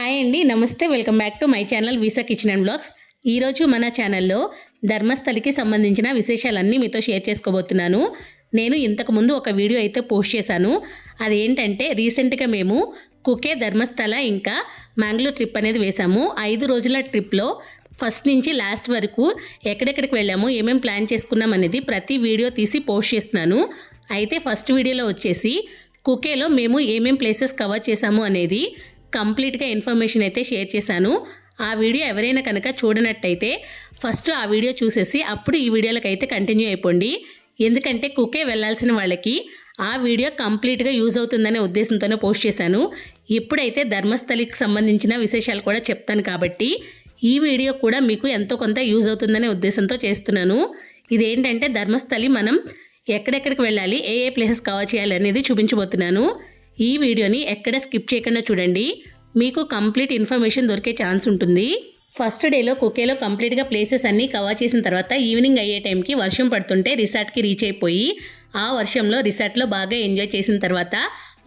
Hi అండి నమస్తే. Welcome back to my channel Veesa kitchen and blogs. ఈరోజు మన ఛానల్లో ధర్మస్థలికి సంబంధించిన విశేషాలన్నీ మీతో షేర్ చేసుకోబోతున్నాను. నేను ఇంతకుముందు ఒక వీడియో అయితే పోస్ట్ చేశాను. అదేంటంటే రీసెంట్గా మేము కుకే ధర్మస్థల ఇంకా మ్యాంగ్లూర్ ట్రిప్ అనేది వేశాము. ఐదు రోజుల ట్రిప్లో ఫస్ట్ నుంచి లాస్ట్ వరకు ఎక్కడెక్కడికి వెళ్ళాము ఏమేం ప్లాన్ చేసుకున్నాం అనేది ప్రతి వీడియో తీసి పోస్ట్ చేస్తున్నాను. అయితే ఫస్ట్ వీడియోలో వచ్చేసి కుకేలో మేము ఏమేం ప్లేసెస్ కవర్ చేశాము అనేది కంప్లీట్గా ఇన్ఫర్మేషన్ అయితే షేర్ చేశాను. ఆ వీడియో ఎవరైనా కనుక చూడనట్టయితే ఫస్ట్ ఆ వీడియో చూసేసి అప్పుడు ఈ వీడియోలకు అయితే కంటిన్యూ అయిపోండి. ఎందుకంటే కుకే వెళ్ళాల్సిన వాళ్ళకి ఆ వీడియో కంప్లీట్గా యూజ్ అవుతుందనే ఉద్దేశంతోనే పోస్ట్ చేశాను. ఇప్పుడైతే ధర్మస్థలికి సంబంధించిన విశేషాలు కూడా చెప్తాను కాబట్టి ఈ వీడియో కూడా మీకు ఎంతో కొంత యూజ్ అవుతుందనే ఉద్దేశంతో చేస్తున్నాను. ఇదేంటంటే ధర్మస్థలి మనం ఎక్కడెక్కడికి వెళ్ళాలి ఏ ఏ ప్లేసెస్ కవర్ చేయాలి అనేది చూపించబోతున్నాను. ఈ వీడియోని ఎక్కడ స్కిప్ చేయకుండా చూడండి. మీకు కంప్లీట్ ఇన్ఫర్మేషన్ దొరికే ఛాన్స్ ఉంటుంది. ఫస్ట్ డేలో కుకేలో కంప్లీట్గా ప్లేసెస్ అన్నీ కవర్ చేసిన తర్వాత ఈవినింగ్ అయ్యే టైంకి వర్షం పడుతుంటే రిసార్ట్కి రీచ్ అయిపోయి ఆ వర్షంలో రిసార్ట్లో బాగా ఎంజాయ్ చేసిన తర్వాత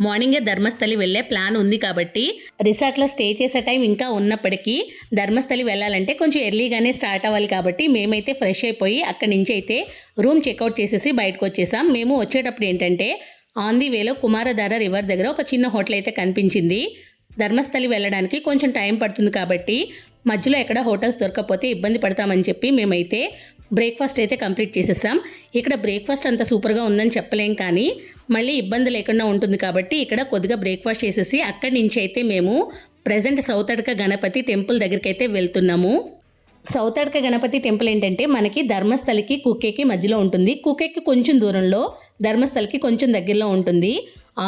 మార్నింగే ధర్మస్థలి వెళ్ళే ప్లాన్ ఉంది కాబట్టి రిసార్ట్లో స్టే చేసే టైం ఇంకా ఉన్నప్పటికీ ధర్మస్థలి వెళ్ళాలంటే కొంచెం ఎర్లీగానే స్టార్ట్ అవ్వాలి కాబట్టి మేమైతే ఫ్రెష్ అయిపోయి అక్కడి నుంచి అయితే రూమ్ చెక్అవుట్ చేసేసి బయటకు వచ్చేసాం. మేము వచ్చేటప్పుడు ఏంటంటే ఆన్ ది వేలో కుమారధార రివర్ దగ్గర ఒక చిన్న హోటల్ అయితే కనిపించింది. ధర్మస్థలి వెళ్ళడానికి కొంచెం టైం పడుతుంది కాబట్టి మధ్యలో ఎక్కడ హోటల్స్ దొరకకపోతే ఇబ్బంది పడతామని చెప్పి మేమైతే బ్రేక్ఫాస్ట్ అయితే కంప్లీట్ చేసేసాం. ఇక్కడ బ్రేక్ఫాస్ట్ అంత సూపర్గా ఉందని చెప్పలేం కానీ మళ్ళీ ఇబ్బంది లేకుండా ఉంటుంది కాబట్టి ఇక్కడ కొద్దిగా బ్రేక్ఫాస్ట్ చేసేసి అక్కడి నుంచి అయితే మేము ప్రజెంట్ సౌత్ అడక గణపతి టెంపుల్ దగ్గరికి అయితే వెళ్తున్నాము. సౌత్ అడక గణపతి టెంపుల్ ఏంటంటే మనకి ధర్మస్థలికి కుక్కేకి మధ్యలో ఉంటుంది. కుక్కేకి కొంచెం దూరంలో ధర్మస్థలకి కొంచెం దగ్గరలో ఉంటుంది.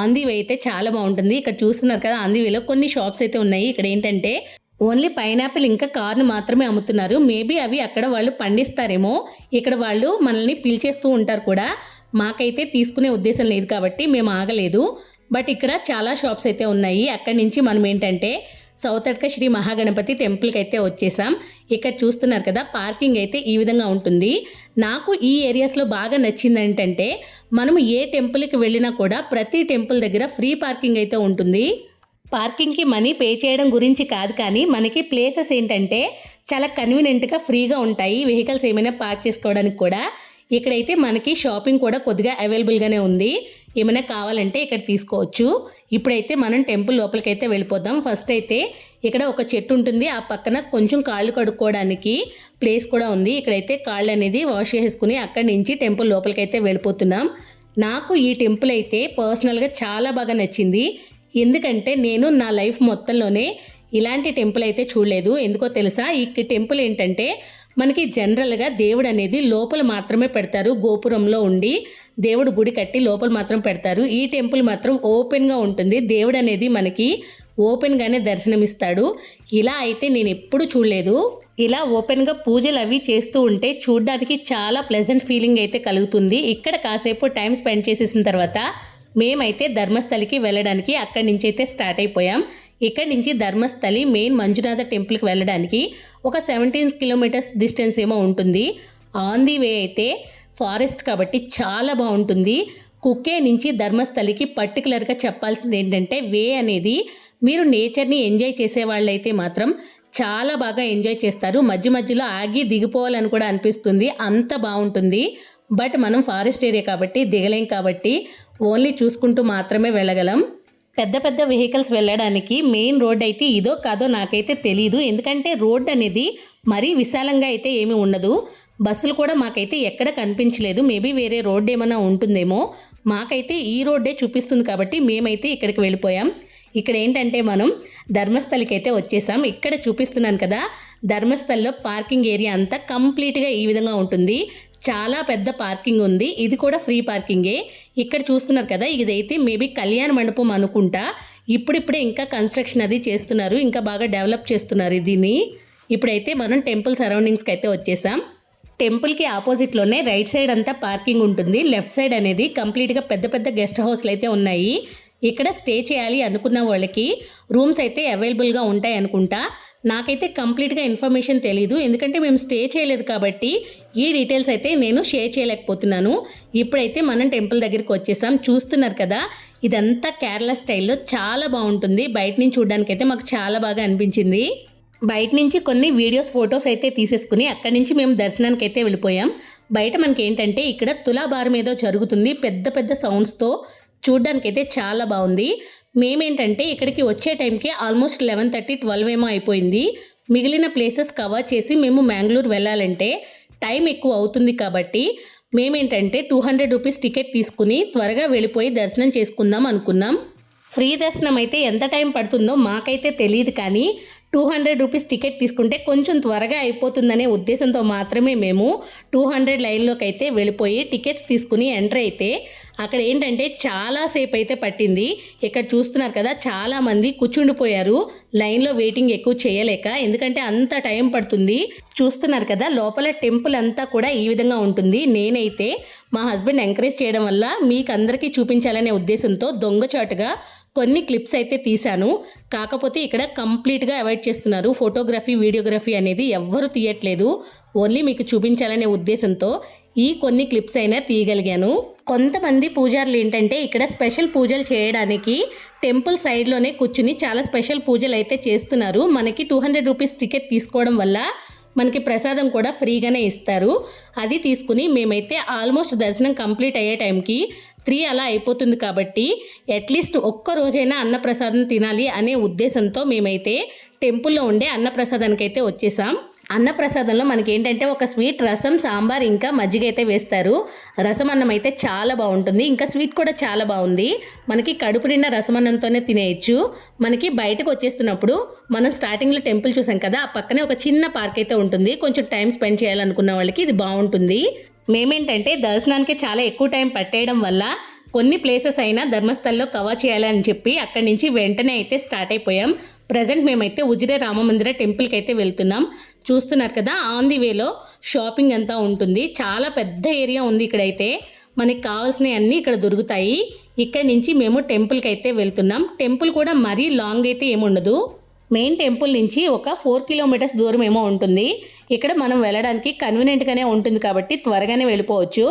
ఆంధీవి అయితే చాలా బాగుంటుంది. ఇక్కడ చూస్తున్నారు కదా ఆంధీవిలో కొన్ని షాప్స్ అయితే ఉన్నాయి. ఇక్కడ ఏంటంటే ఓన్లీ పైనాపిల్ ఇంకా కార్న్ మాత్రమే అమ్ముతున్నారు. మేబీ అవి అక్కడ వాళ్ళు పండిస్తారేమో. ఇక్కడ వాళ్ళు మనల్ని పిలిచేస్తూ ఉంటారు కూడా. మాకైతే తీసుకునే ఉద్దేశం లేదు కాబట్టి మేము ఆగలేదు. బట్ ఇక్కడ చాలా షాప్స్ అయితే ఉన్నాయి. అక్కడి నుంచి మనం ఏంటంటే సౌత్ శ్రీ మహాగణపతి టెంపుల్కి అయితే వచ్చేసాం. ఇక్కడ చూస్తున్నారు కదా పార్కింగ్ అయితే ఈ విధంగా ఉంటుంది. నాకు ఈ ఏరియాస్లో బాగా నచ్చింది ఏంటంటే మనం ఏ టెంపుల్కి వెళ్ళినా కూడా ప్రతి టెంపుల్ దగ్గర ఫ్రీ పార్కింగ్ అయితే ఉంటుంది. పార్కింగ్కి మనీ పే చేయడం గురించి కాదు కానీ మనకి ప్లేసెస్ ఏంటంటే చాలా కన్వీనియంట్గా ఫ్రీగా ఉంటాయి. వెహికల్స్ ఏమైనా పార్క్ చేసుకోవడానికి కూడా. ఇక్కడైతే మనకి షాపింగ్ కూడా కొద్దిగా అవైలబుల్గానే ఉంది. ఏమైనా కావాలంటే ఇక్కడ తీసుకోవచ్చు. ఇప్పుడైతే మనం టెంపుల్ లోపలికి అయితే వెళ్ళిపోదాం. ఫస్ట్ అయితే ఇక్కడ ఒక చెట్టు ఉంటుంది. ఆ పక్కన కొంచెం కాళ్ళు కడుక్కోవడానికి ప్లేస్ కూడా ఉంది. ఇక్కడైతే కాళ్ళు అనేది వాష్ చేసుకుని అక్కడి నుంచి టెంపుల్ లోపలికి అయితే వెళ్ళిపోతున్నాం. నాకు ఈ టెంపుల్ అయితే పర్సనల్గా చాలా బాగా నచ్చింది. ఎందుకంటే నేను నా లైఫ్ మొత్తంలోనే ఇలాంటి టెంపుల్ అయితే చూడలేదు. ఎందుకో తెలుసా? ఈ టెంపుల్ ఏంటంటే మనకి జనరల్గా దేవుడు అనేది లోపల మాత్రమే పెడతారు. గోపురంలో ఉండి దేవుడు గుడి కట్టి లోపల మాత్రం పెడతారు. ఈ టెంపుల్ మాత్రం ఓపెన్గా ఉంటుంది. దేవుడు అనేది మనకి ఓపెన్గానే దర్శనమిస్తాడు. ఇలా అయితే నేను ఎప్పుడు చూడలేదు. ఇలా ఓపెన్గా పూజలు అవి చేస్తూ ఉంటే చూడడానికి చాలా ప్లెజెంట్ ఫీలింగ్ అయితే కలుగుతుంది. ఇక్కడ కాసేపు టైం స్పెండ్ చేసేసిన తర్వాత మేమైతే ధర్మస్థలికి వెళ్ళడానికి అక్కడి నుంచి అయితే స్టార్ట్ అయిపోయాం. ఇక్కడి నుంచి ధర్మస్థలి మెయిన్ మంజునాథ టెంపుల్కి వెళ్ళడానికి ఒక సెవెంటీన్ కిలోమీటర్స్ డిస్టెన్స్ ఏమో ఉంటుంది. ఆన్ ది వే అయితే ఫారెస్ట్ కాబట్టి చాలా బాగుంటుంది. కుక్కే నుంచి ధర్మస్థలికి పర్టికులర్గా చెప్పాల్సింది ఏంటంటే వే అనేది మీరు నేచర్ని ఎంజాయ్ చేసే వాళ్ళైతే మాత్రం చాలా బాగా ఎంజాయ్ చేస్తారు. మధ్య మధ్యలో ఆగి దిగిపోవాలని కూడా అనిపిస్తుంది. అంత బాగుంటుంది. బట్ మనం ఫారెస్ట్ ఏరియా కాబట్టి దిగలేం కాబట్టి ఓన్లీ చూసుకుంటూ మాత్రమే వెళ్ళగలం. పెద్ద పెద్ద వెహికల్స్ వెళ్ళడానికి మెయిన్ రోడ్ అయితే ఇదో కాదో నాకైతే తెలియదు ఎందుకంటే రోడ్ అనేది మరీ విశాలంగా అయితే ఏమీ ఉండదు. బస్సులు కూడా మాకైతే ఎక్కడ కనిపించలేదు. మేబీ వేరే రోడ్ ఏమైనా ఉంటుందేమో. మాకైతే ఈ రోడ్డే చూపిస్తుంది కాబట్టి మేమైతే ఇక్కడికి వెళ్ళిపోయాం. ఇక్కడ ఏంటంటే మనం ధర్మస్థలికి అయితే వచ్చేసాం. ఇక్కడ చూపిస్తున్నాను కదా ధర్మస్థల్లో పార్కింగ్ ఏరియా అంతా కంప్లీట్గా ఈ విధంగా ఉంటుంది. చాలా పెద్ద పార్కింగ్ ఉంది. ఇది కూడా ఫ్రీ పార్కింగే. ఇక్కడ చూస్తున్నారు కదా ఇదైతే మేబీ కళ్యాణ మండపం అనుకుంటా. ఇప్పుడిప్పుడే ఇంకా కన్స్ట్రక్షన్ అది చేస్తున్నారు. ఇంకా బాగా డెవలప్ చేస్తున్నారు దీన్ని. ఇప్పుడైతే మనం టెంపుల్ సరౌండింగ్స్కి అయితే వచ్చేసాం. టెంపుల్కి ఆపోజిట్లోనే రైట్ సైడ్ అంతా పార్కింగ్ ఉంటుంది. లెఫ్ట్ సైడ్ అనేది కంప్లీట్గా పెద్ద పెద్ద గెస్ట్ హౌస్లు అయితే ఉన్నాయి. ఇక్కడ స్టే చేయాలి అనుకున్న వాళ్ళకి రూమ్స్ అయితే అవైలబుల్గా ఉంటాయి అనుకుంటా. నాకైతే కంప్లీట్గా ఇన్ఫర్మేషన్ తెలీదు. ఎందుకంటే మేము స్టే చేయలేదు కాబట్టి ఈ డీటెయిల్స్ అయితే నేను షేర్ చేయలేకపోతున్నాను. ఇప్పుడైతే మనం టెంపుల్ దగ్గరికి వచ్చేసాం. చూస్తున్నారు కదా ఇదంతా కేరళ స్టైల్లో చాలా బాగుంటుంది. బయట నుంచి చూడడానికైతే అయితే మాకు చాలా బాగా అనిపించింది. బయట నుంచి కొన్ని వీడియోస్ ఫొటోస్ అయితే తీసేసుకుని అక్కడి నుంచి మేము దర్శనానికి అయితే వెళ్ళిపోయాం. బయట మనకి ఏంటంటే ఇక్కడ తులాభారం ఏదో జరుగుతుంది పెద్ద పెద్ద సౌండ్స్తో చూడ్డానికైతే చాలా బాగుంది. మేమేంటంటే ఇక్కడికి వచ్చే టైంకి ఆల్మోస్ట్ లెవెన్ థర్టీ ట్వెల్వ్ ఏమో అయిపోయింది. మిగిలిన ప్లేసెస్ కవర్ చేసి మేము మ్యాంగ్లూర్ వెళ్ళాలంటే టైం ఎక్కువ అవుతుంది కాబట్టి మేమేంటంటే టూ హండ్రెడ్ రూపీస్ టికెట్ తీసుకుని త్వరగా వెళ్ళిపోయి దర్శనం చేసుకుందాం అనుకున్నాం. ఫ్రీ దర్శనం అయితే ఎంత టైం పడుతుందో మాకైతే తెలియదు కానీ టూ హండ్రెడ్ రూపీస్ టికెట్ తీసుకుంటే కొంచెం త్వరగా అయిపోతుందనే ఉద్దేశంతో మాత్రమే మేము టూ హండ్రెడ్ లైన్లోకి అయితే వెళ్ళిపోయి టికెట్స్ తీసుకుని ఎంటర్ అయితే అక్కడ ఏంటంటే చాలాసేపు అయితే పట్టింది. ఇక్కడ చూస్తున్నారు కదా చాలామంది కూర్చుండిపోయారు. లైన్లో వెయిటింగ్ ఎక్కువ చేయలేక ఎందుకంటే అంత టైం పడుతుంది. చూస్తున్నారు కదా లోపల టెంపుల్ అంతా కూడా ఈ విధంగా ఉంటుంది. నేనైతే మా హస్బెండ్ ఎంకరేజ్ చేయడం వల్ల మీకు అందరికీ చూపించాలనే ఉద్దేశంతో దొంగచాటుగా కొన్ని క్లిప్స్ అయితే తీశాను. కాకపోతే ఇక్కడ కంప్లీట్గా అవాయిడ్ చేస్తున్నారు. ఫోటోగ్రఫీ వీడియోగ్రఫీ అనేది ఎవ్వరూ తీయట్లేదు. ఓన్లీ మీకు చూపించాలనే ఉద్దేశంతో ఈ కొన్ని క్లిప్స్ అయినా తీయగలిగాను. కొంతమంది పూజారులు ఏంటంటే ఇక్కడ స్పెషల్ పూజలు చేయడానికి టెంపుల్ సైడ్లోనే కూర్చుని చాలా స్పెషల్ పూజలు అయితే చేస్తున్నారు. మనకి టూ హండ్రెడ్ రూపీస్ టికెట్ తీసుకోవడం వల్ల మనకి ప్రసాదం కూడా ఫ్రీగానే ఇస్తారు. అది తీసుకుని మేమైతే ఆల్మోస్ట్ దర్శనం కంప్లీట్ అయ్యే టైంకి త్రీ అలా అయిపోతుంది కాబట్టి అట్లీస్ట్ ఒక్క రోజైనా అన్నప్రసాదం తినాలి అనే ఉద్దేశంతో మేమైతే టెంపుల్లో ఉండే అన్నప్రసాదానికి అయితే వచ్చేసాం. అన్నప్రసాదంలో మనకి ఏంటంటే ఒక స్వీట్ రసం సాంబార్ ఇంకా మజ్జిగ అయితే వేస్తారు. రసం అన్నం అయితే చాలా బాగుంటుంది. ఇంకా స్వీట్ కూడా చాలా బాగుంది. మనకి కడుపు నిండా రసం అన్నంతోనే తినేయచ్చు. మనకి బయటకు వచ్చేస్తున్నప్పుడు మనం స్టార్టింగ్లో టెంపుల్ చూసాం కదా ఆ పక్కనే ఒక చిన్న పార్క్ అయితే ఉంటుంది. కొంచెం టైం స్పెండ్ చేయాలనుకున్న వాళ్ళకి ఇది బాగుంటుంది. మేమేంటంటే దర్శనానికి చాలా ఎక్కువ టైం పట్టేయడం వల్ల కొన్ని ప్లేసెస్ అయినా ధర్మస్థల్లో కవర్ చేయాలని చెప్పి అక్కడి నుంచి వెంటనే అయితే స్టార్ట్ అయిపోయాం. ప్రజెంట్ మేమైతే ఉజిరే రామమందిర టెంపుల్కి అయితే వెళ్తున్నాం. చూస్తున్నారు కదా ఆన్ ది వేలో షాపింగ్ అంతా ఉంటుంది. చాలా పెద్ద ఏరియా ఉంది ఇక్కడైతే. మనకి కావాల్సినవి అన్నీ ఇక్కడ దొరుకుతాయి. ఇక్కడ నుంచి మేము టెంపుల్కి అయితే వెళ్తున్నాం. టెంపుల్ కూడా మరీ లాంగ్ అయితే ఏముండదు. మెయిన్ టెంపుల్ నుంచి ఒక ఫోర్ కిలోమీటర్స్ దూరం ఏమో ఉంటుంది. ఇక్కడ మనం వెళ్ళడానికి కన్వీనియంట్గానే ఉంటుంది కాబట్టి త్వరగానే వెళ్ళిపోవచ్చు.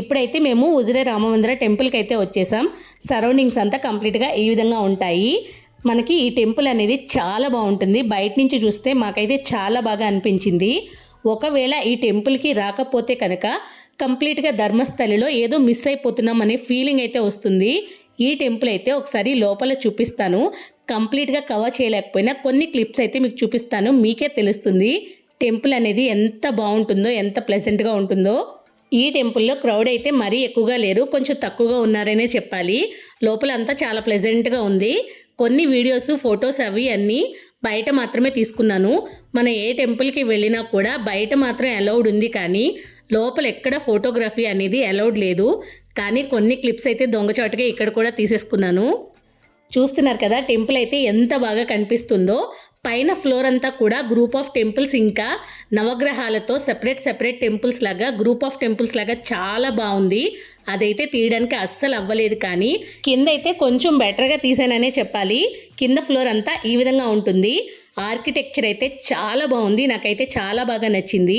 ఇప్పుడైతే మేము ఉజిరే రామమందిర టెంపుల్కి అయితే వచ్చేసాం. సరౌండింగ్స్ అంతా కంప్లీట్గా ఈ విధంగా ఉంటాయి. మనకి ఈ టెంపుల్ అనేది చాలా బాగుంటుంది. బయట నుంచి చూస్తే మాకైతే చాలా బాగా అనిపించింది. ఒకవేళ ఈ టెంపుల్కి రాకపోతే కనుక కంప్లీట్గా ధర్మస్థలిలో ఏదో మిస్ అయిపోతున్నాం అనే ఫీలింగ్ అయితే వస్తుంది. ఈ టెంపుల్ అయితే ఒకసారి లోపల చూపిస్తాను. కంప్లీట్గా కవర్ చేయలేకపోయినా కొన్ని క్లిప్స్ అయితే మీకు చూపిస్తాను. మీకే తెలుస్తుంది టెంపుల్ అనేది ఎంత బాగుంటుందో ఎంత ప్లెజెంట్గా ఉంటుందో. ఈ టెంపుల్లో క్రౌడ్ అయితే మరీ ఎక్కువగా లేరు కొంచెం తక్కువగా ఉన్నారనే చెప్పాలి. లోపల అంతా చాలా ప్లెజెంట్గా ఉంది. కొన్ని వీడియోస్ ఫొటోస్ అవి అన్నీ బయట మాత్రమే తీసుకున్నాను. మన ఏ టెంపుల్కి వెళ్ళినా కూడా బయట మాత్రం అలౌడ్ ఉంది కానీ లోపల ఎక్కడ ఫోటోగ్రఫీ అనేది అలౌడ్ లేదు. కానీ కొన్ని క్లిప్స్ అయితే దొంగచాటుగా ఇక్కడ కూడా తీసేసుకున్నాను. చూస్తున్నారు కదా టెంపుల్ అయితే ఎంత బాగా కనిపిస్తుందో. పైన ఫ్లోర్ అంతా కూడా గ్రూప్ ఆఫ్ టెంపుల్స్ ఇంకా నవగ్రహాలతో సెపరేట్ సెపరేట్ టెంపుల్స్ లాగా గ్రూప్ ఆఫ్ టెంపుల్స్ లాగా చాలా బాగుంది. అదైతే తీయడానికి అస్సలు అవ్వలేదు కానీ కింద అయితే కొంచెం బెటర్గా తీసాననే చెప్పాలి. కింద ఫ్లోర్ అంతా ఈ విధంగా ఉంటుంది. ఆర్కిటెక్చర్ అయితే చాలా బాగుంది. నాకైతే చాలా బాగా నచ్చింది.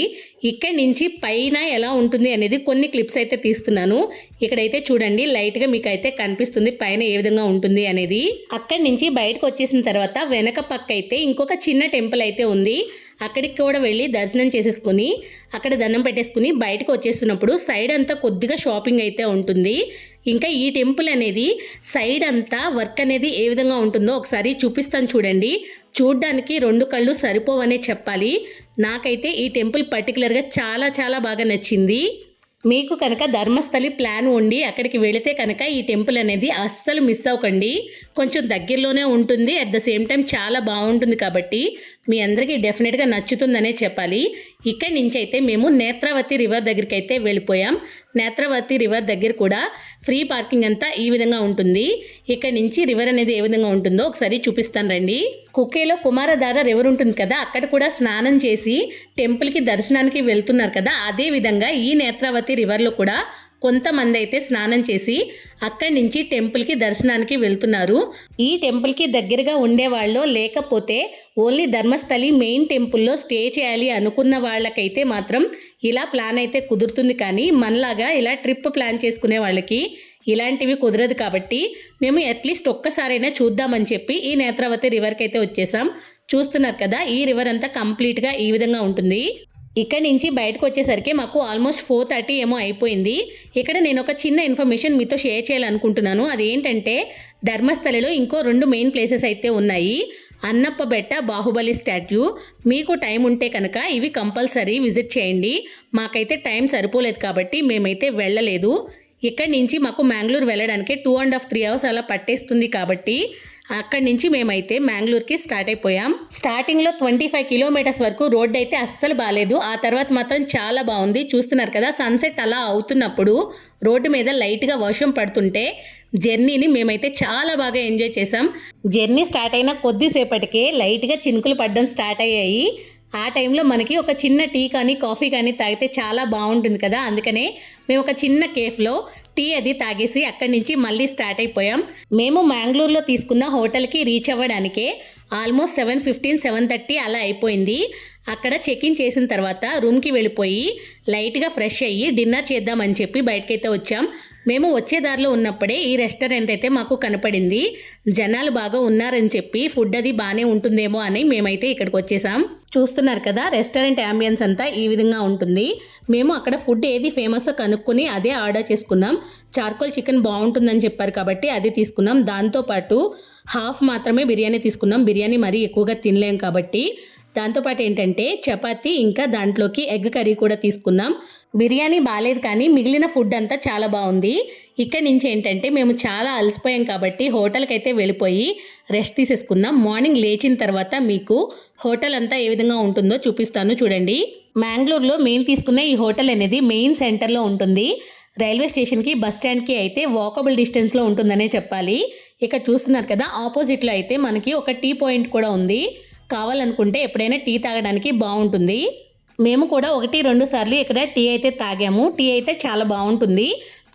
ఇక్కడి నుంచి పైన ఎలా ఉంటుంది అనేది కొన్ని క్లిప్స్ అయితే తీస్తున్నాను. ఇక్కడైతే చూడండి లైట్గా మీకు అయితే కనిపిస్తుంది పైన ఏ విధంగా ఉంటుంది అనేది. అక్కడి నుంచి బయటకు వచ్చేసిన తర్వాత వెనక పక్క అయితే ఇంకొక చిన్న టెంపుల్ అయితే ఉంది. అక్కడికి కూడా వెళ్ళి దర్శనం చేసేసుకుని అక్కడ దండం పెట్టేసుకుని బయటకు వచ్చేస్తున్నప్పుడు సైడ్ అంతా కొద్దిగా షాపింగ్ అయితే ఉంటుంది. ఇంకా ఈ టెంపుల్ అనేది సైడ్ అంతా వర్క్ అనేది ఏ విధంగా ఉంటుందో ఒకసారి చూపిస్తాను చూడండి. చూడ్డానికి రెండు కళ్ళు సరిపోవనే చెప్పాలి. నాకైతే ఈ టెంపుల్ పర్టికులర్గా చాలా చాలా బాగా నచ్చింది. మీకు కనుక ధర్మస్థలి ప్లాన్ ఉండి అక్కడికి వెళితే కనుక ఈ టెంపుల్ అనేది అస్సలు మిస్ అవ్వకండి. కొంచెం దగ్గరలోనే ఉంటుంది. అట్ ద సేమ్ టైం చాలా బాగుంటుంది కాబట్టి మీ అందరికీ డెఫినెట్గా నచ్చుతుందనే చెప్పాలి. ఇక్కడి నుంచి అయితే మేము నేత్రావతి రివర్ దగ్గరికి అయితే వెళ్ళిపోయాం. నేత్రావతి రివర్ దగ్గర కూడా ఫ్రీ పార్కింగ్ అంతా ఈ విధంగా ఉంటుంది. ఇక్కడ నుంచి రివర్ అనేది ఏ విధంగా ఉంటుందో ఒకసారి చూపిస్తాను రండి. కుక్కేలో కుమారధార రివర్ ఉంటుంది కదా అక్కడ కూడా స్నానం చేసి టెంపుల్కి దర్శనానికి వెళ్తున్నారు కదా అదే విధంగా ఈ నేత్రావతి రివర్లో కూడా కొంతమంది అయితే స్నానం చేసి అక్కడి నుంచి టెంపుల్కి దర్శనానికి వెళ్తున్నారు. ఈ టెంపుల్కి దగ్గరగా ఉండేవాళ్ళు లేకపోతే ఓన్లీ ధర్మస్థలి మెయిన్ టెంపుల్లో స్టే చేయాలి అనుకున్న వాళ్ళకైతే మాత్రం ఇలా ప్లాన్ అయితే కుదురుతుంది. కానీ మనలాగా ఇలా ట్రిప్ ప్లాన్ చేసుకునే వాళ్ళకి ఇలాంటివి కుదరదు కాబట్టి మేము అట్లీస్ట్ ఒక్కసారైనా చూద్దామని చెప్పి ఈ నేత్రావతి రివర్కి అయితే వచ్చేసాం. చూస్తున్నారు కదా ఈ రివర్ అంతా కంప్లీట్గా ఈ విధంగా ఉంటుంది. ఇక్కడ నుంచి బయటకు వచ్చేసరికి మాకు ఆల్మోస్ట్ ఫోర్ థర్టీ ఏమో అయిపోయింది. ఇక్కడ నేను ఒక చిన్న ఇన్ఫర్మేషన్ మీతో షేర్ చేయాలనుకుంటున్నాను. అదేంటంటే ధర్మస్థలిలో ఇంకో రెండు మెయిన్ ప్లేసెస్ అయితే ఉన్నాయి. అన్నప్ప బెట్ట బాహుబలి స్టాట్యూ మీకు టైం ఉంటే కనుక ఇవి కంపల్సరీ విజిట్ చేయండి. మాకైతే టైం సరిపోలేదు కాబట్టి మేమైతే వెళ్ళలేదు. ఇక్కడి నుంచి మాకు మ్యాంగ్లూర్ వెళ్ళడానికి two and half three hours అలా పట్టేస్తుంది కాబట్టి అక్కడి నుంచి మేమైతే మ్యాంగ్లూర్కి స్టార్ట్ అయిపోయాం. స్టార్టింగ్లో ట్వంటీ ఫైవ్ కిలోమీటర్స్ వరకు రోడ్ అయితే అస్సలు బాగాలేదు ఆ తర్వాత మాత్రం చాలా బాగుంది. చూస్తున్నారు కదా సన్సెట్ అలా అవుతున్నప్పుడు రోడ్డు మీద లైట్గా వర్షం పడుతుంటే జర్నీని మేమైతే చాలా బాగా ఎంజాయ్ చేసాం జర్నీ స్టార్ట్ అయిన కొద్దిసేపటికే లైట్గా చినుకులు పడడం స్టార్ట్ అయ్యాయి. ఆ టైంలో మనకి ఒక చిన్న టీ కానీ కాఫీ కానీ తాగితే చాలా బాగుంటుంది కదా. అందుకనే మేము ఒక చిన్న కేఫ్లో టీ అది తాగేసి అక్కడి నుంచి మళ్ళీ స్టార్ట్ అయిపోయాం. మేము మ్యాంగ్లూర్లో తీసుకున్న హోటల్కి reach అవ్వడానికే almost seven fifteen seven thirty అలా అయిపోయింది. అక్కడ చెక్ ఇన్ చేసిన తర్వాత రూమ్కి వెళ్ళిపోయి లైట్గా ఫ్రెష్ అయ్యి డిన్నర్ చేద్దామని చెప్పి బయటకైతే వచ్చాం. మేము వచ్చే దారిలో ఉన్నప్పుడే ఈ రెస్టారెంట్ అయితే మాకు కనపడింది. జనాలు బాగా ఉన్నారని చెప్పి ఫుడ్ అది బాగానే ఉంటుందేమో అని మేమైతే ఇక్కడికి వచ్చేసాం. చూస్తున్నారు కదా రెస్టారెంట్ అంబియన్స్ అంతా ఈ విధంగా ఉంటుంది. మేము అక్కడ ఫుడ్ ఏది ఫేమస్ కనుక్కొని అదే ఆర్డర్ చేసుకున్నాం. చార్కోల్ చికెన్ బాగుంటుందని చెప్పారు కాబట్టి అది తీసుకున్నాం. దాంతోపాటు హాఫ్ మాత్రమే బిర్యానీ తీసుకున్నాం. బిర్యానీ మరీ ఎక్కువగా తినలేం కాబట్టి. దాంతోపాటు ఏంటంటే చపాతీ ఇంకా దాంట్లోకి ఎగ్ కర్రీ కూడా తీసుకున్నాం. బిర్యానీ బాగాలేదు కానీ మిగిలిన ఫుడ్ అంతా చాలా బాగుంది. ఇక్కడి నుంచి ఏంటంటే మేము చాలా అలసిపోయాం కాబట్టి హోటల్కి అయితే వెళ్ళిపోయి రెస్ట్ తీసేసుకుందాం. మార్నింగ్ లేచిన తర్వాత మీకు హోటల్ అంతా ఏ విధంగా ఉంటుందో చూపిస్తాను చూడండి. మ్యాంగ్లూర్లో మేము తీసుకున్న ఈ హోటల్ అనేది మెయిన్ సెంటర్లో ఉంటుంది. రైల్వే స్టేషన్కి బస్ స్టాండ్కి అయితే వాకబుల్ డిస్టెన్స్లో ఉంటుందనే చెప్పాలి. ఇక్కడ చూస్తున్నారు కదా ఆపోజిట్లో అయితే మనకి ఒక టీ పాయింట్ కూడా ఉంది. కావాలనుకుంటే ఎప్పుడైనా టీ తాగడానికి బాగుంటుంది. మేము కూడా ఒకటి రెండు సార్లు ఇక్కడ టీ అయితే తాగాము. టీ అయితే చాలా బాగుంటుంది.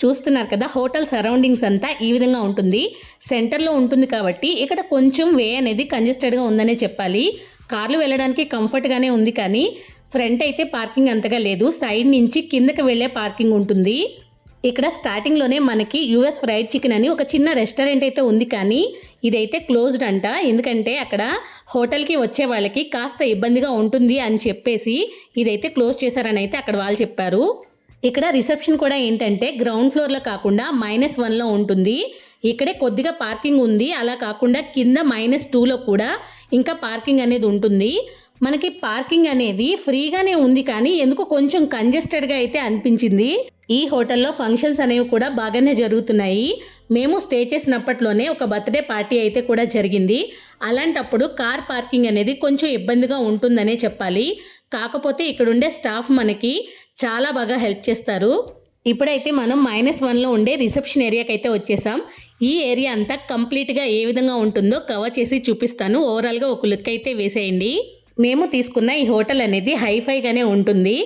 చూస్తున్నారు కదా హోటల్ సరౌండింగ్స్ అంతా ఈ విధంగా ఉంటుంది. సెంటర్లో ఉంటుంది కాబట్టి ఇక్కడ కొంచెం వే అనేది కంజెస్టెడ్గా ఉందనే చెప్పాలి. కార్లు వెళ్ళడానికి కంఫర్ట్గానే ఉంది కానీ ఫ్రంట్ అయితే పార్కింగ్ అంతగా లేదు. సైడ్ నుంచి కిందకి వెళ్ళే పార్కింగ్ ఉంటుంది. ఇక్కడ స్టార్టింగ్లోనే మనకి యూఎస్ ఫ్రైడ్ చికెన్ అని ఒక చిన్న రెస్టారెంట్ అయితే ఉంది కానీ ఇదైతే క్లోజ్డ్ అంట. ఎందుకంటే అక్కడ హోటల్కి వచ్చే వాళ్ళకి కాస్త ఇబ్బందిగా ఉంటుంది అని చెప్పేసి ఇదైతే క్లోజ్ చేశారని అయితే అక్కడ వాళ్ళు చెప్పారు. ఇక్కడ రిసెప్షన్ కూడా ఏంటంటే గ్రౌండ్ ఫ్లోర్లో కాకుండా మైనస్ వన్లో ఉంటుంది. ఇక్కడే కొద్దిగా పార్కింగ్ ఉంది. అలా కాకుండా కింద మైనస్ టూలో కూడా ఇంకా పార్కింగ్ అనేది ఉంటుంది. మనకి పార్కింగ్ అనేది ఫ్రీగానే ఉంది కానీ ఎందుకో కొంచెం కంజెస్టెడ్గా అయితే అనిపించింది. ఈ హోటల్లో ఫంక్షన్స్ అనేవి కూడా బాగానే జరుగుతున్నాయి. మేము స్టే చేసినప్పట్లోనే ఒక బర్త్డే పార్టీ అయితే కూడా జరిగింది. అలాంటప్పుడు కార్ పార్కింగ్ అనేది కొంచెం ఇబ్బందిగా ఉంటుందనే చెప్పాలి. కాకపోతే ఇక్కడ ఉండే స్టాఫ్ మనకి చాలా బాగా హెల్ప్ చేస్తారు. ఇప్పుడైతే మనం మైనస్ వన్లో ఉండే రిసెప్షన్ ఏరియాకి అయితే వచ్చేసాం. ఈ ఏరియా అంతా కంప్లీట్గా ఏ విధంగా ఉంటుందో కవర్ చేసి చూపిస్తాను. ఓవరాల్గా ఒక లుక్ అయితే వేసేయండి. మేము తీసుకున్న ఈ హోటల్ అనేది హైఫైగానే ఉంటుంది.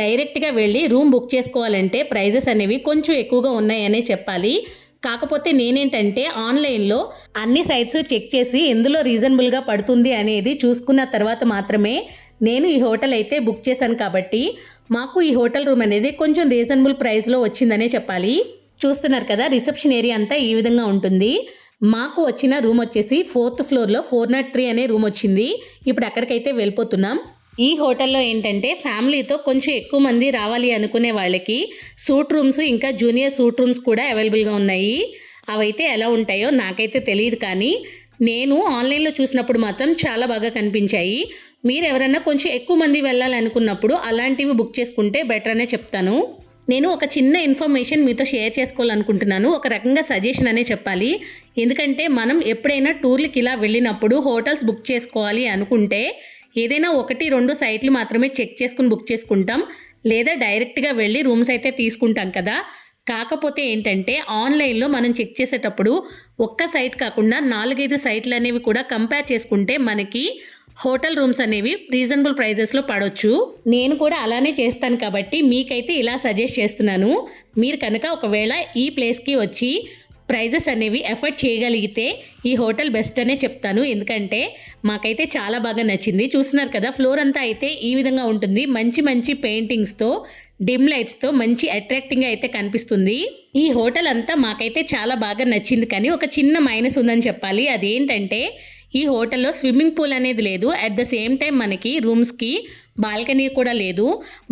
డైరెక్ట్గా వెళ్ళి రూమ్ బుక్ చేసుకోవాలంటే ప్రైజెస్ అనేవి కొంచెం ఎక్కువగా ఉన్నాయనే చెప్పాలి. కాకపోతే నేనేంటంటే ఆన్లైన్లో అన్ని సైట్స్ చెక్ చేసి ఎందులో రీజనబుల్గా పడుతుంది అనేది చూసుకున్న తర్వాత మాత్రమే నేను ఈ హోటల్ అయితే బుక్ చేశాను కాబట్టి మాకు ఈ హోటల్ రూమ్ అనేది కొంచెం రీజనబుల్ ప్రైస్లో వచ్చిందనే చెప్పాలి. చూస్తున్నారు కదా రిసెప్షన్ ఏరియా అంతా ఈ విధంగా ఉంటుంది. మాకు వచ్చిన రూమ్ వచ్చేసి ఫోర్త్ ఫ్లోర్లో ఫోర్ నాట్ త్రీ అనే రూమ్ వచ్చింది. ఇప్పుడు అక్కడికైతే వెళ్ళిపోతున్నాం. ఈ హోటల్లో ఏంటంటే ఫ్యామిలీతో కొంచెం ఎక్కువ మంది రావాలి అనుకునే వాళ్ళకి సూట్ రూమ్స్ ఇంకా జూనియర్ సూట్ రూమ్స్ కూడా అవైలబుల్గా ఉన్నాయి. అవైతే ఎలా ఉంటాయో నాకైతే తెలియదు కానీ నేను ఆన్లైన్లో చూసినప్పుడు మాత్రం చాలా బాగా కనిపించాయి. మీరు ఎవరైనా కొంచెం ఎక్కువ మంది వెళ్ళాలనుకున్నప్పుడు అలాంటివి బుక్ చేసుకుంటే బెటర్ అనే చెప్తాను. నేను ఒక చిన్న ఇన్ఫర్మేషన్ మీతో షేర్ చేసుకోవాలనుకుంటున్నాను. ఒక రకంగా సజెషన్ అనే చెప్పాలి. ఎందుకంటే మనం ఎప్పుడైనా టూర్లకి ఇలా వెళ్ళినప్పుడు హోటల్స్ బుక్ చేసుకోవాలి అనుకుంటే ఏదైనా ఒకటి రెండు సైట్లు మాత్రమే చెక్ చేసుకుని బుక్ చేసుకుంటాం. లేదా డైరెక్ట్గా వెళ్ళి రూమ్స్ అయితే తీసుకుంటాం కదా. కాకపోతే ఏంటంటే ఆన్లైన్లో మనం చెక్ చేసేటప్పుడు ఒక్క సైట్ కాకుండా నాలుగైదు సైట్లు అనేవి కూడా కంపేర్ చేసుకుంటే మనకి హోటల్ రూమ్స్ అనేవి రీజనబుల్ ప్రైజెస్లో పడవచ్చు నేను కూడా అలానే చేస్తాను కాబట్టి మీకైతే ఇలా సజెస్ట్ చేస్తున్నాను. మీరు కనుక ఒకవేళ ఈ ప్లేస్కి వచ్చి ప్రైజెస్ అనేవి ఎఫర్ట్ చేయగలిగితే ఈ హోటల్ బెస్ట్ అనే చెప్తాను. ఎందుకంటే మాకైతే చాలా బాగా నచ్చింది. చూస్తున్నారు కదా ఫ్లోర్ అంతా అయితే ఈ విధంగా ఉంటుంది. మంచి మంచి పెయింటింగ్స్తో డిమ్ లైట్స్తో మంచి అట్రాక్టింగ్గా అయితే కనిపిస్తుంది. ఈ హోటల్ అంతా మాకైతే చాలా బాగా నచ్చింది. కానీ ఒక చిన్న మైనస్ ఉందని చెప్పాలి. అదేంటంటే ఈ హోటల్లో స్విమ్మింగ్ పూల్ అనేది లేదు. అట్ ద సేమ్ టైం మనకి రూమ్స్కి బాల్కనీ కూడా లేదు.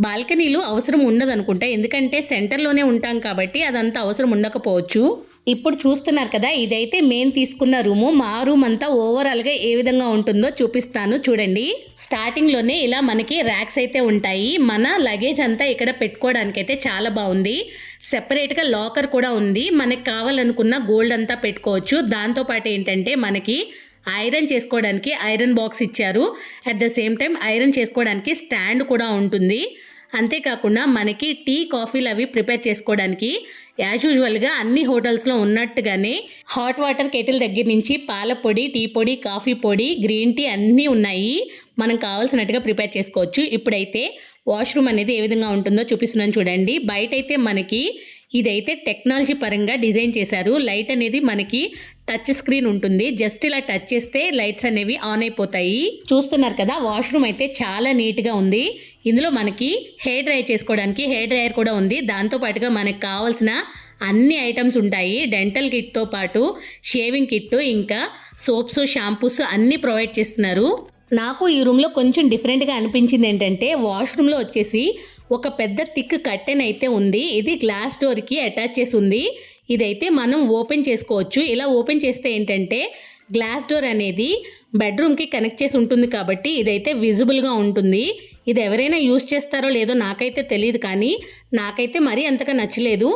బాల్కనీలు అవసరం ఉండదు అనుకుంటా ఎందుకంటే సెంటర్లోనే ఉంటాం కాబట్టి అదంతా అవసరం ఉండకపోవచ్చు. ఇప్పుడు చూస్తున్నారు కదా ఇదైతే మేము తీసుకున్న రూము. మా రూమ్ అంతా ఓవరాల్గా ఏ విధంగా ఉంటుందో చూపిస్తాను. చూడండి. స్టార్టింగ్లోనే ఇలా మనకి ర్యాక్స్ అయితే ఉంటాయి. మన లగేజ్ అంతా ఇక్కడ పెట్టుకోవడానికి అయితే చాలా బాగుంది. సెపరేట్గా లాకర్ కూడా ఉంది. మనకి కావాలనుకున్న గోల్డ్ అంతా పెట్టుకోవచ్చు. దాంతోపాటు ఏంటంటే మనకి ఐరన్ చేసుకోవడానికి ఐరన్ బాక్స్ ఇచ్చారు. At the same time iron చేసుకోవడానికి స్టాండ్ కూడా ఉంటుంది. అంతేకాకుండా మనకి టీ కాఫీలు అవి ప్రిపేర్ చేసుకోవడానికి యాజ్ యూజువల్గా అన్ని హోటల్స్లో ఉన్నట్టుగానే హాట్ వాటర్ కెటిల్ దగ్గర నుంచి పాల పొడి టీ పొడి కాఫీ పొడి గ్రీన్ టీ అన్నీ ఉన్నాయి. మనం కావాల్సినట్టుగా ప్రిపేర్ చేసుకోవచ్చు. ఇప్పుడైతే వాష్రూమ్ అనేది ఏ విధంగా ఉంటుందో చూపిస్తున్నాను చూడండి. బయట అయితే మనకి ఇదైతే టెక్నాలజీ పరంగా డిజైన్ చేశారు. లైట్ అనేది మనకి టచ్ స్క్రీన్ ఉంటుంది. జస్ట్ ఇలా టచ్ చేస్తే లైట్స్ అనేవి ఆన్ అయిపోతాయి. చూస్తున్నారు కదా వాష్రూమ్ అయితే చాలా నీట్గా ఉంది. ఇందులో మనకి హెయిర్ డ్రై చేసుకోవడానికి హెయిర్ డ్రైయర్ కూడా ఉంది. దాంతో పాటుగా కావాల్సిన అన్ని ఐటమ్స్ ఉంటాయి. డెంటల్ కిట్తో పాటు షేవింగ్ కిట్ ఇంకా సోప్స్ షాంపూస్ అన్నీ ప్రొవైడ్ చేస్తున్నారు. నాకు ఈ రూమ్లో కొంచెం డిఫరెంట్గా అనిపించింది ఏంటంటే వాష్రూమ్లో వచ్చేసి ఒక పెద్ద థిక్ కట్టెన్ అయితే ఉంది. ఇది గ్లాస్ డోర్కి అటాచ్ చేసి ఉంది. ఇదైతే మనం ఓపెన్ చేసుకోవచ్చు. ఇలా ఓపెన్ చేస్తే ఏంటంటే గ్లాస్ డోర్ అనేది బెడ్రూమ్కి కనెక్ట్ చేసి ఉంటుంది కాబట్టి ఇదైతే విజిబుల్గా ఉంటుంది. ఇది ఎవరైనా యూస్ చేస్తారో లేదో నాకైతే తెలియదు కానీ నాకైతే మరీ అంతగా నచ్చలేదు.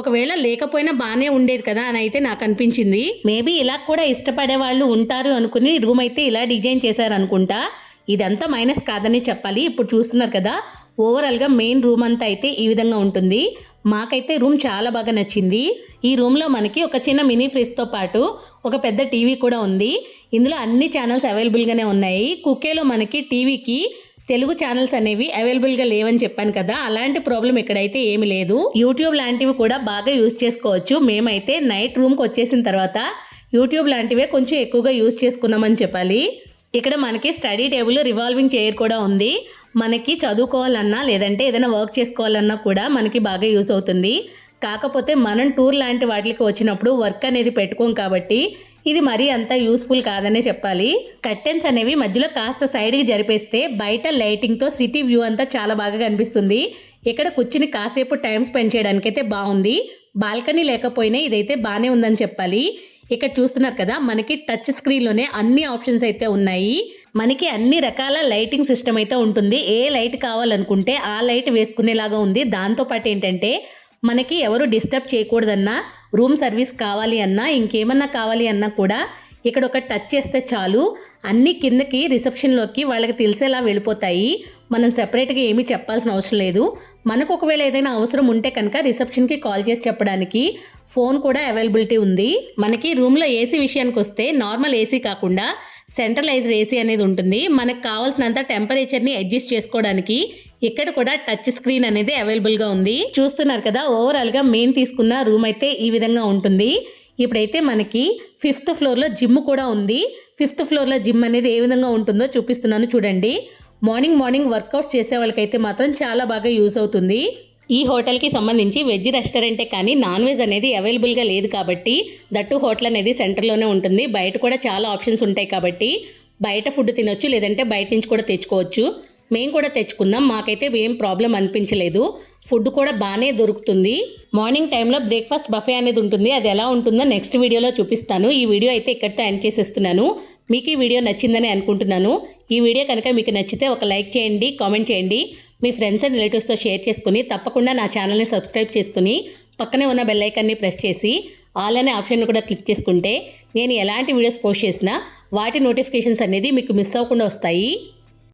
ఒకవేళ లేకపోయినా బాగానే ఉండేది కదా అని అయితే నాకు అనిపించింది. మేబీ ఇలా కూడా ఇష్టపడే వాళ్ళు ఉంటారు అనుకుని రూమ్ అయితే ఇలా డిజైన్ చేశారు అనుకుంటా ఇదంతా మైనస్ కాదని చెప్పాలి. ఇప్పుడు చూస్తున్నారు కదా ఓవరాల్గా మెయిన్ రూమ్ అంతా అయితే ఈ విధంగా ఉంటుంది. మాకైతే రూమ్ చాలా బాగా నచ్చింది. ఈ రూమ్లో మనకి ఒక చిన్న మినీ ఫ్రిడ్జ్తో పాటు ఒక పెద్ద టీవీ కూడా ఉంది. ఇందులో అన్ని ఛానల్స్ అవైలబుల్గానే ఉన్నాయి. కుకేలో మనకి టీవీకి తెలుగు ఛానల్స్ అనేవి అవైలబుల్గా లేవని చెప్పాను కదా అలాంటి ప్రాబ్లం ఇక్కడైతే ఏమీ లేదు. యూట్యూబ్ లాంటివి కూడా బాగా యూజ్ చేసుకోవచ్చు. మేమైతే నైట్ రూమ్కి వచ్చేసిన తర్వాత యూట్యూబ్ లాంటివే కొంచెం ఎక్కువగా యూజ్ చేసుకున్నామని చెప్పాలి. ఇక్కడ మనకి స్టడీ టేబుల్ రివాల్వింగ్ చైర్ కూడా ఉంది. మనకి చదువుకోవాలన్నా లేదంటే ఏదైనా వర్క్ చేసుకోవాలన్నా కూడా మనకి బాగా యూజ్ అవుతుంది. కాకపోతే మనం టూర్ లాంటి వాటికి వచ్చినప్పుడు వర్క్ అనేది పెట్టుకోం కాబట్టి ఇది మరీ అంత యూస్ఫుల్ కాదనే చెప్పాలి. కర్టెన్స్ అనేవి మధ్యలో కాస్త సైడ్కి జరిపేస్తే బయట లైటింగ్తో సిటీ వ్యూ అంతా చాలా బాగా కనిపిస్తుంది. ఇక్కడ కూర్చుని కాసేపు టైం స్పెండ్ చేయడానికైతే బాగుంది. బాల్కనీ లేకపోయినా ఇదైతే బాగానే ఉందని చెప్పాలి. ఇక్కడ చూస్తున్నారు కదా మనకి టచ్ స్క్రీన్లోనే అన్ని ఆప్షన్స్ అయితే ఉన్నాయి. మనకి అన్ని రకాల లైటింగ్ సిస్టమ్ అయితే ఉంటుంది. ఏ లైట్ కావాలనుకుంటే ఆ లైట్ వేసుకునేలాగా ఉంది. దాంతోపాటు ఏంటంటే మనకి ఎవరు డిస్టర్బ్ చేయకూడదన్నా రూమ్ సర్వీస్ కావాలి అన్నా ఇంకేమన్నా కావాలి అన్నా కూడా ఇక్కడ ఒక టచ్ చేస్తే చాలు. అన్ని కిందకి రిసెప్షన్లోకి వాళ్ళకి తెలిసేలా వెళ్ళిపోతాయి. మనం సెపరేట్గా ఏమీ చెప్పాల్సిన అవసరం లేదు. మనకు ఒకవేళ ఏదైనా అవసరం ఉంటే కనుక రిసెప్షన్కి కాల్ చేసి చెప్పడానికి ఫోన్ కూడా అవైలబిలిటీ ఉంది. మనకి రూమ్లో ఏసీ విషయానికి వస్తే నార్మల్ ఏసీ కాకుండా సెంట్రలైజ్డ్ ఏసీ అనేది ఉంటుంది. మనకు కావాల్సినంత టెంపరేచర్ని అడ్జస్ట్ చేసుకోవడానికి ఇక్కడ కూడా టచ్ స్క్రీన్ అనేది అవైలబుల్గా ఉంది. చూస్తున్నారు కదా ఓవరాల్గా మెయిన్ తీసుకున్న రూమ్ అయితే ఈ విధంగా ఉంటుంది. ఇప్పుడైతే మనకి ఫిఫ్త్ ఫ్లోర్లో జిమ్ కూడా ఉంది. ఫిఫ్త్ ఫ్లోర్లో జిమ్ అనేది ఏ విధంగా ఉంటుందో చూపిస్తున్నాను చూడండి. మార్నింగ్ మార్నింగ్ వర్కౌట్స్ చేసే వాళ్ళకైతే మాత్రం చాలా బాగా యూస్ అవుతుంది. ఈ హోటల్కి సంబంధించి వెజ్ రెస్టారెంటే కానీ నాన్ వెజ్ అనేది అవైలబుల్గా లేదు కాబట్టి దట్టు హోటల్ అనేది సెంటర్లోనే ఉంటుంది. బయట కూడా చాలా ఆప్షన్స్ ఉంటాయి కాబట్టి బయట ఫుడ్ తినొచ్చు లేదంటే బయట నుంచి కూడా తెచ్చుకోవచ్చు. మేము కూడా తెచ్చుకున్నాం. మాకైతే ఏం ప్రాబ్లం అనిపించలేదు. ఫుడ్ కూడా బాగానే దొరుకుతుంది. మార్నింగ్ టైంలో బ్రేక్ఫాస్ట్ బఫే అనేది ఉంటుంది. అది ఎలా ఉంటుందో నెక్స్ట్ వీడియోలో చూపిస్తాను. ఈ వీడియో అయితే ఇక్కడితో ఎండ్ చేసేస్తున్నాను. మీకు ఈ వీడియో నచ్చిందని అనుకుంటున్నాను. ఈ వీడియో కనుక మీకు నచ్చితే ఒక లైక్ చేయండి కామెంట్ చేయండి. మీ ఫ్రెండ్స్ అండ్ రిలేటివ్స్తో షేర్ చేసుకుని తప్పకుండా నా ఛానల్ని సబ్స్క్రైబ్ చేసుకుని పక్కనే ఉన్న బెల్లైకాన్ని ప్రెస్ చేసి ఆల్ అనే ఆప్షన్ కూడా క్లిక్ చేసుకుంటే నేను ఎలాంటి వీడియోస్ పోస్ట్ చేసినా వాటి నోటిఫికేషన్స్ అనేది మీకు మిస్ అవ్వకుండా వస్తాయి.